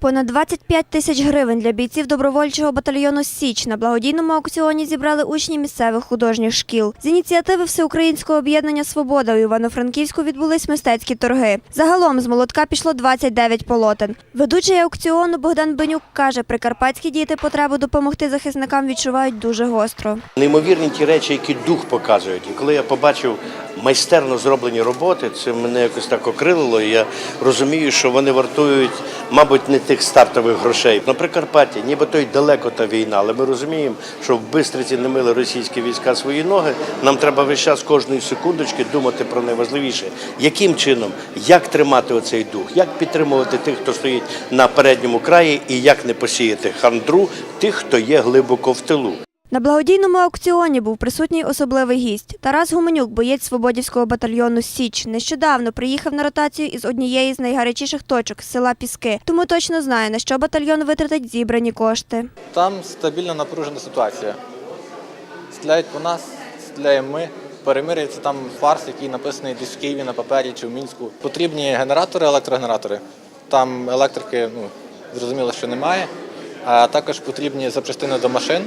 Понад 25 тисяч гривень для бійців добровольчого батальйону Січ на благодійному аукціоні зібрали учні місцевих художніх шкіл. З ініціативи Всеукраїнського об'єднання Свобода у Івано-Франківську відбулись мистецькі торги. Загалом з молотка пішло 29 полотен. Ведучий аукціону Богдан Бенюк каже, прикарпатські діти потребу допомогти захисникам відчувають дуже гостро. Неймовірні ті речі, які дух показують. Коли я побачив майстерно зроблені роботи, це мене якось так окрилило. І я розумію, що вони вартують, мабуть, не тих стартових грошей. На Прикарпатті, ніби то й далеко та війна, але ми розуміємо, що в Бистриці не мили російські війська свої ноги. Нам треба весь час кожної секундочки думати про найважливіше, яким чином, як тримати оцей дух, як підтримувати тих, хто стоїть на передньому краї, і як не посіяти хандру тих, хто є глибоко в тилу. На благодійному аукціоні був присутній особливий гість. Тарас Гуменюк, боєць свободівського батальйону Січ, нещодавно приїхав на ротацію із однієї з найгарячіших точок села Піски, тому точно знає, на що батальйон витратить зібрані кошти. Там стабільно напружена ситуація. Стріляють по нас, стріляємо ми. Перемир'я це там фарс, який написаний десь в Києві на папері чи в Мінську. Потрібні генератори, електрогенератори. Там електрики, ну, зрозуміло, що немає. А також потрібні запчастини до машин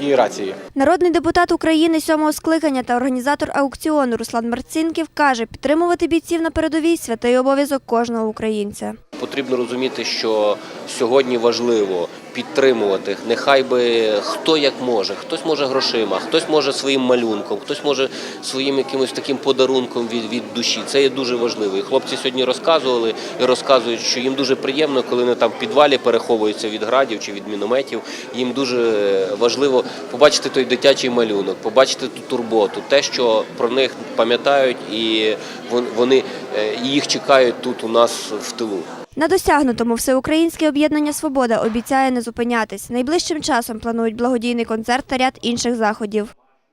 і рації. Народний депутат України сьомого скликання та організатор аукціону Руслан Марцинків каже, підтримувати бійців на передовій святий обов'язок кожного українця. Потрібно розуміти, що сьогодні важливо підтримувати. Нехай би хто як може, хтось може грошима, хтось може своїм малюнком, хтось може своїм якимось таким подарунком від, від душі. Це є дуже важливо. І хлопці сьогодні розказували і розказують, що їм дуже приємно, коли вони там в підвалі переховуються від градів чи від мінометів. Їм дуже важливо побачити той дитячий малюнок, побачити ту турботу, те, що про них пам'ятають, і вони е, їх чекають тут у нас в тилу. На досягнутому Всеукраїнське об'єднання Свобода обіцяє не зупинятись. Найближчим часом планують благодійний концерт та ряд інших заходів.